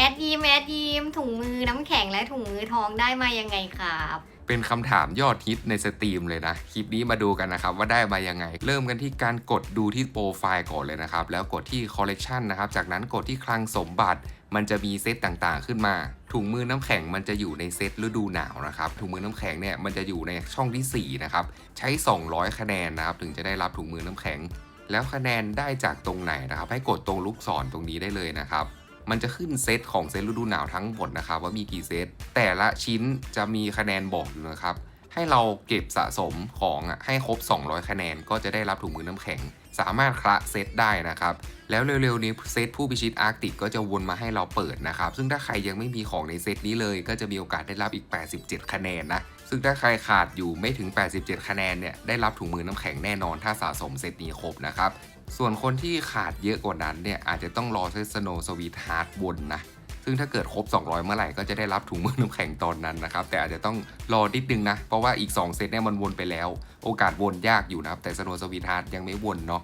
แอดยีมแอดยีมถุงมือน้ำแข็งและถุงมือทองได้มายังไงครับ เป็นคำถามยอดฮิตในสตรีมเลยนะ คลิปนี้มาดูกันนะครับ ว่าได้มายังไง เริ่มกันที่การกดดูที่โปรไฟล์ก่อนเลยนะครับ แล้วกดที่ Collection นะครับ จากนั้นกดที่คลังสมบัติมันจะมีเซตต่างๆ ขึ้นมา ถุงมือน้ำแข็งมันจะอยู่ในเซตฤดูหนาวนะครับ ถุงมือน้ำแข็งเนี่ยมันจะอยู่ในช่องทีสี่ 4 นะครับ ใช้ 200 คะแนนนะครับ ถึงจะได้รับถุงมือน้ำแข็ง แล้วคะแนนได้จากตรงไหนนะครับ ให้กดตรงลูกศรตรงนี้ได้เลยนะครับ มันจะขึ้นเซตของเซตฤดูหนาวทั้งหมดนะครับ ว่ามีกี่เซต แต่ละชิ้นจะมีคะแนนบอกอยู่นะครับ ให้เราเก็บสะสมของอะให้ครบ 200 คะแนนก็จะได้รับถุงมือน้ำแข็ง สามารถคละเซตได้นะครับ แล้วเร็วๆนี้เซตผู้พิชิตอาร์กติกก็จะวนมาให้เราเปิดนะครับ ซึ่งถ้าใครยังไม่มีของในเซตนี้เลย ก็จะมีโอกาสได้รับอีก 87 คะแนนนะ ซึ่งถ้าใครขาดอยู่ไม่ถึง 87 คะแนนเนี่ยได้รับถุงมือน้ำแข็งแน่นอน ถ้าสะสมเซตนี้ครบนะครับ ส่วนคนที่ขาดเยอะกว่านั้นเนี่ยอาจจะต้องรอเซตสโนสวีทฮาร์ดวนนะ ซึ่งถ้าเกิดครบ 200 เมื่อไหร่ก็จะได้รับถุงมือน้ำแข็งตอนนั้นนะครับ แต่อาจจะต้องรอนิดนึงนะ เพราะว่าอีก 2 เซตเนี่ยมันวนไปแล้ว โอกาสวนยากอยู่นะครับ แต่สโนสวีทฮาร์ดยังไม่วนเนาะ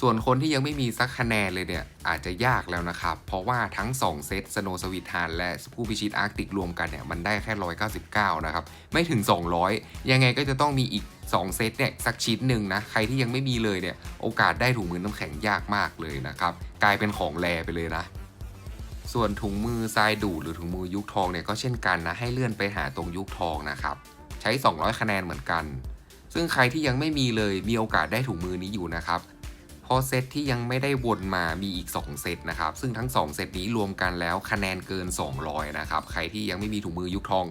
ส่วนคนที่ยังไม่มีสักคะแนนเลยเนี่ย อาจจะยากแล้วนะครับ เพราะว่าทั้ง 2 เซตสโนสวิตฮานและผู้พิชิตอาร์กติกรวมกันเนี่ย มันได้แค่ 199 นะครับ ไม่ถึง 200 ยังไงก็จะต้องมีอีก 2 เซตเนี่ย สักชิ้นหนึ่งนะ ใครที่ยังไม่มีเลยเนี่ย โอกาสได้ถุงมือน้ำแข็งยากมากเลยนะครับ กลายเป็นของแรไปเลยนะส่วนถุงมือทรายดูดหรือถุงมือยุคทองเนี่ยก็เช่นกันนะให้เลื่อนไปหาตรงยุคทองนะครับใช้ 200 คะแนนเหมือนกัน ซึ่งใครที่ยังไม่มีเลยมีโอกาสได้ถุงมือนี้อยู่นะครับ เพราะเซตที่ยังไม่ได้วนมามีอีก 2 เซตนะครับ ซึ่งทั้ง 2 เซตนี้รวมกันแล้วคะแนนเกิน 200 นะครับ ใครที่ยังไม่มีถุงมือยุคทอง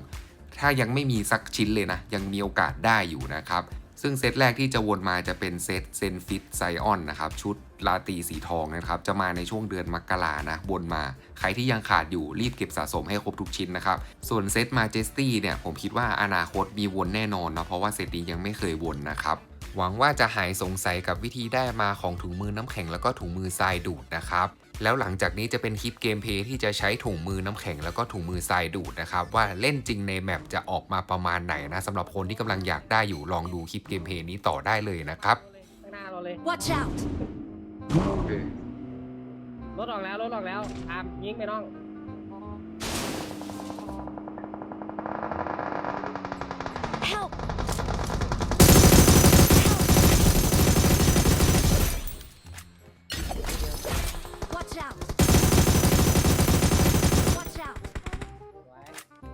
ถ้ายังไม่มีสักชิ้นเลยนะ ยังมีโอกาสได้อยู่นะครับ ซึ่งเซตแรกที่จะวนมาจะเป็นเซตเซนฟิตไซออนนะครับ ชุดลาตีสีทองนะครับ จะมาในช่วงเดือนมกรานะวนมา ใครที่ยังขาดอยู่รีบเก็บสะสมให้ครบทุกชิ้นนะครับ ส่วนเซตมาเจสตี้เนี่ยผมคิดว่าอนาคตมีวนแน่นอนนะเพราะว่าเซตนี้ยังไม่เคยวนนะครับ หวังว่าจะหายสงสัยกับวิธีได้มาของถุงมือน้ำแข็งแล้วก็ถุงมือทรายดูดนะครับแล้วหลังจากนี้จะเป็นคลิปเกมเพลย์ที่จะใช้ถุงมือน้ำแข็งแล้วก็ถุงมือทรายดูดนะครับ ว่าเล่นจริงในแมปจะออกมาประมาณไหนนะสำหรับคนที่กำลังอยากได้อยู่ลองดูคลิปเกมเพลย์นี้ต่อได้เลยนะครับข้างหน้าเราเลย Watch out! รถออกแล้วรถออกแล้วตามยิงไปน้อง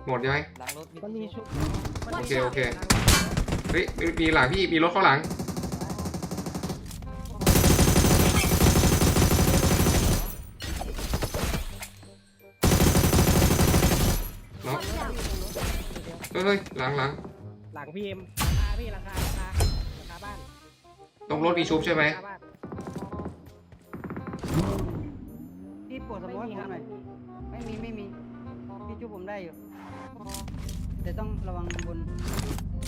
หมดใช่ไหม หลังรถมันมีชุดโอเคโอเค เฮ้ยมีมีหลังพี่ มีรถเข้าหลัง เนาะ Watch out! เฮ้ยเฮ้ยหลังหลังหลังพีเอ็มราคาพี่ราคาราคาราคาบ้านตรงรถมีชุบใช่ไหม ราคาบ้านพี่ปวดสมองให้ผมหน่อยไม่มีไม่มีพี่ ช่วยผมได้อยู่ แต่ต้องระวังบน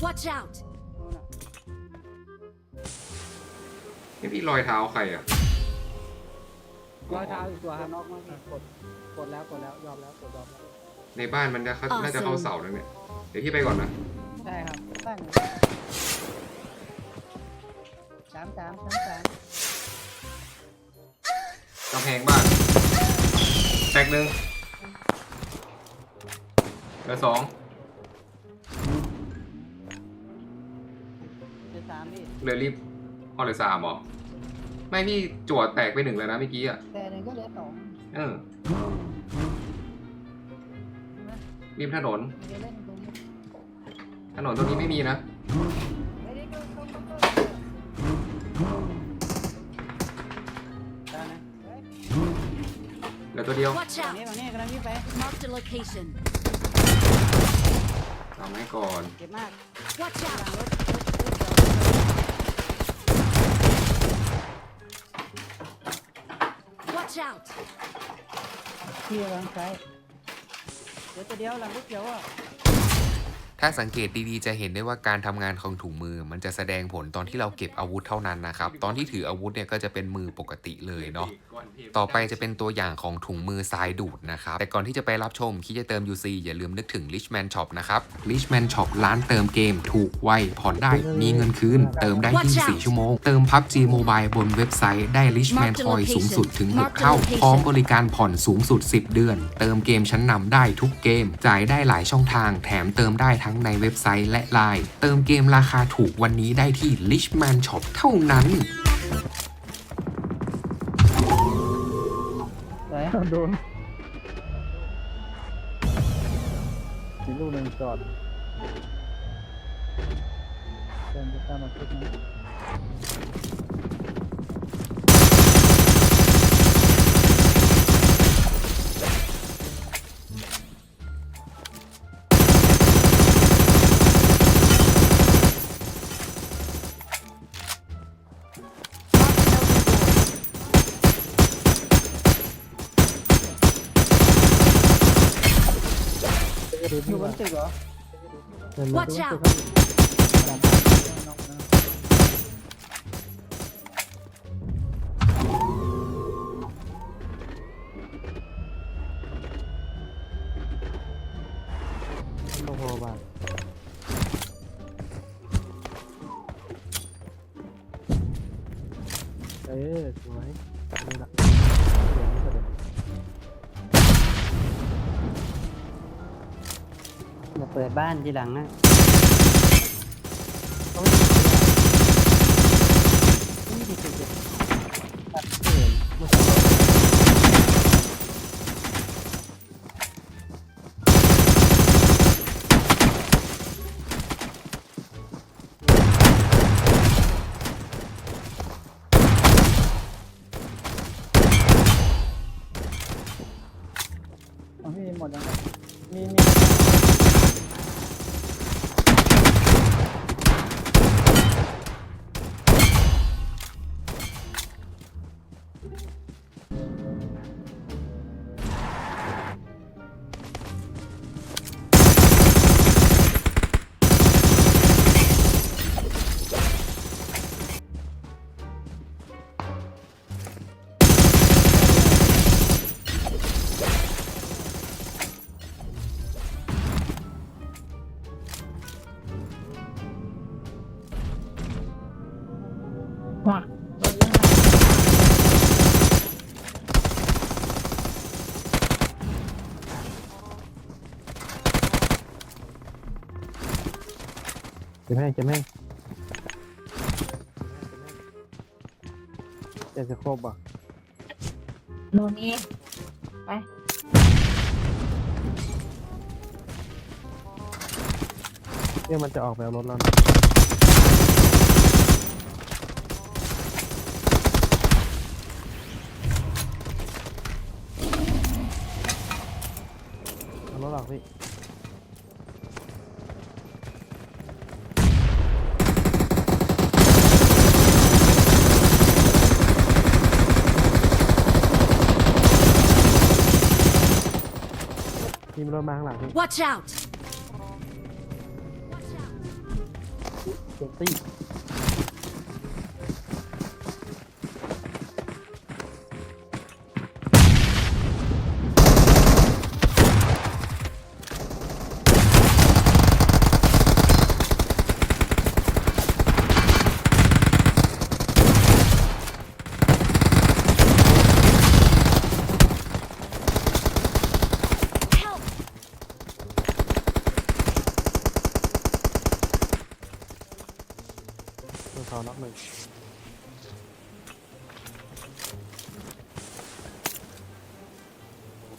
Watch out! โน่นน่ะนี่พี่รอยเท้าใครอะรอยเท้าอีกตัวครับนอกมากอะกดกดแล้วกดแล้วยอมแล้วกดยอมแล้วในบ้านมันจะเข้าน่าจะเข้าเสาแล้วเนี่ย เดี๋ยวพี่ไปก่อนนะ ใช่ครับบ้านหนูสามสามสามสามกำแพงบ้านแตกหนึ่งเห ลือสองเจ็ดสามพี่เหลือรีบพอเหลือสามเหรอไม่พี่จวดแตกไปหนึ่งแล้วนะเมื่อกี้อะแต่หนึ่งก็เหลือสองเออใช่ไหมริมถนนไม่ได้เล่นตรงนี้ถนนตรงนี้ไม่มีนะ ไม่ได้ก็ต้องต้องต้องตานะเฮ้ยเหลือตัวเดียว Watch ฝั่ง out! นี้ฝั่งนี้กำลังวิ่งไป Marked a location. ทำให้ก่อน เจ็บมาก Watch หลั out! งรถรถรถ Watch out! พี่กำลังซ้ายเดี๋ยวตัวเดียวหลังรถเขียวอะ ถ้าสังเกตดีๆ จะเห็นได้ว่าการทำงานของถุงมือ มันจะแสดงผลตอนที่เราเก็บอาวุธเท่านั้นนะครับ ตอนที่ถืออาวุธเนี่ยก็จะเป็นมือปกติเลยเนาะ ต่อไปจะเป็นตัวอย่างของถุงมือทรายดูดนะครับ แต่ก่อนที่จะไปรับชมคิดจะเติม UC อย่าลืมนึกถึง Richman Shop นะครับ Richman Shop ร้านเติมเกมถูกไวผ่อนได้มีเงินคืน เติมได้24ชั่วโมง เติม PUBG Mobile บนเว็บไซต์ได้ Richman Mark the Point location สูงสุดถึง Mark 6 the เท่า location พร้อมบริการผ่อนสูงสุด 10 เดือน เติมเกมชั้นนำได้ทุกเกม จ่ายได้หลายช่องทาง แถมเติมได้ทั้ง้งในเว็บไซต์และไลน์เติมเกมราคาถูกวันนี้ได้ที่ Richman Shop เท่านั้น ไหนโดนมีลูกหนึ่งจอดเดินจะตามมาชุดนะ Watch out! มาเปิดบ้านทีหลังนะ จ็บแห้งเจ็บแห้งเจ็บจะครบอะโน่นนี่ไปเนี่ยมันจะออกไปเอารถแล้วนะเอารถออกพี่ รถมาข้างหลังพี่ Watch out! เซฟตี้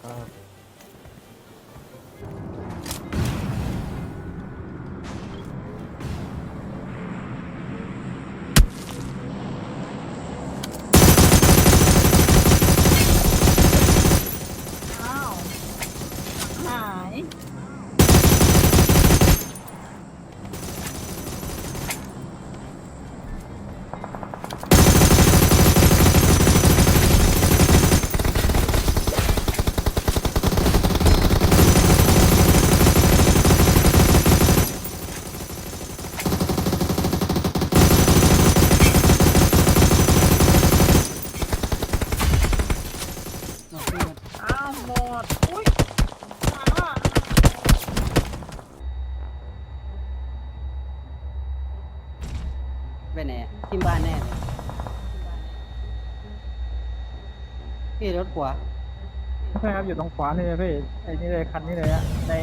ก็อ้าวหาย เทิมบ้านแน่เลยพี่รถขวาใช่ครับอยู่ตรงขวานี่เลยพี่ไอ้นี่เลยคันนี้เลยอะใน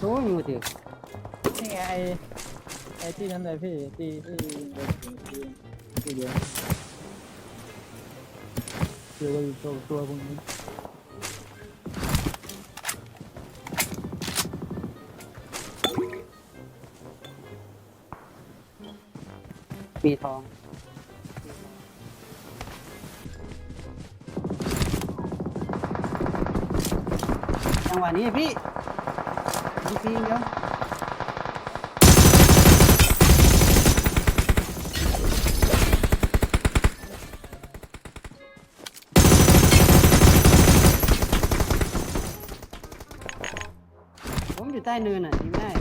โอ้ยมือถือนี่ไงไอ้ไอ้ที่นั้นเลยพี่ที่ที่เดินถึงที่ที่เดียว เดียวอยู่ตัวตัวพวกนี้ปีทอง จังหวะนี้พี่ยิงปีเดียว อยู่ใต้เนินอะยิงไม่ได้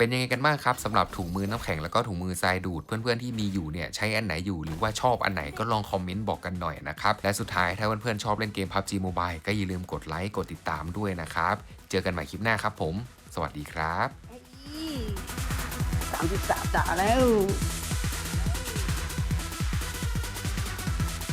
เป็นยังไงกันบ้างครับสำหรับถุงมือน้ำแข็งแล้วก็ถุงมือทรายดูด เพื่อนๆที่มีอยู่เนี่ยใช้อันไหนอยู่หรือว่าชอบอันไหนก็ลองคอมเมนต์บอกกันหน่อยนะครับและสุดท้ายถ้าเพื่อนๆชอบเล่นเกม PUBG Mobile ก็อย่าลืมกดไลค์กดติดตามด้วยนะครับเจอกันใหม่คลิปหน้าครับผม สวัสดีครับสามสิบสามจ่าแล้ว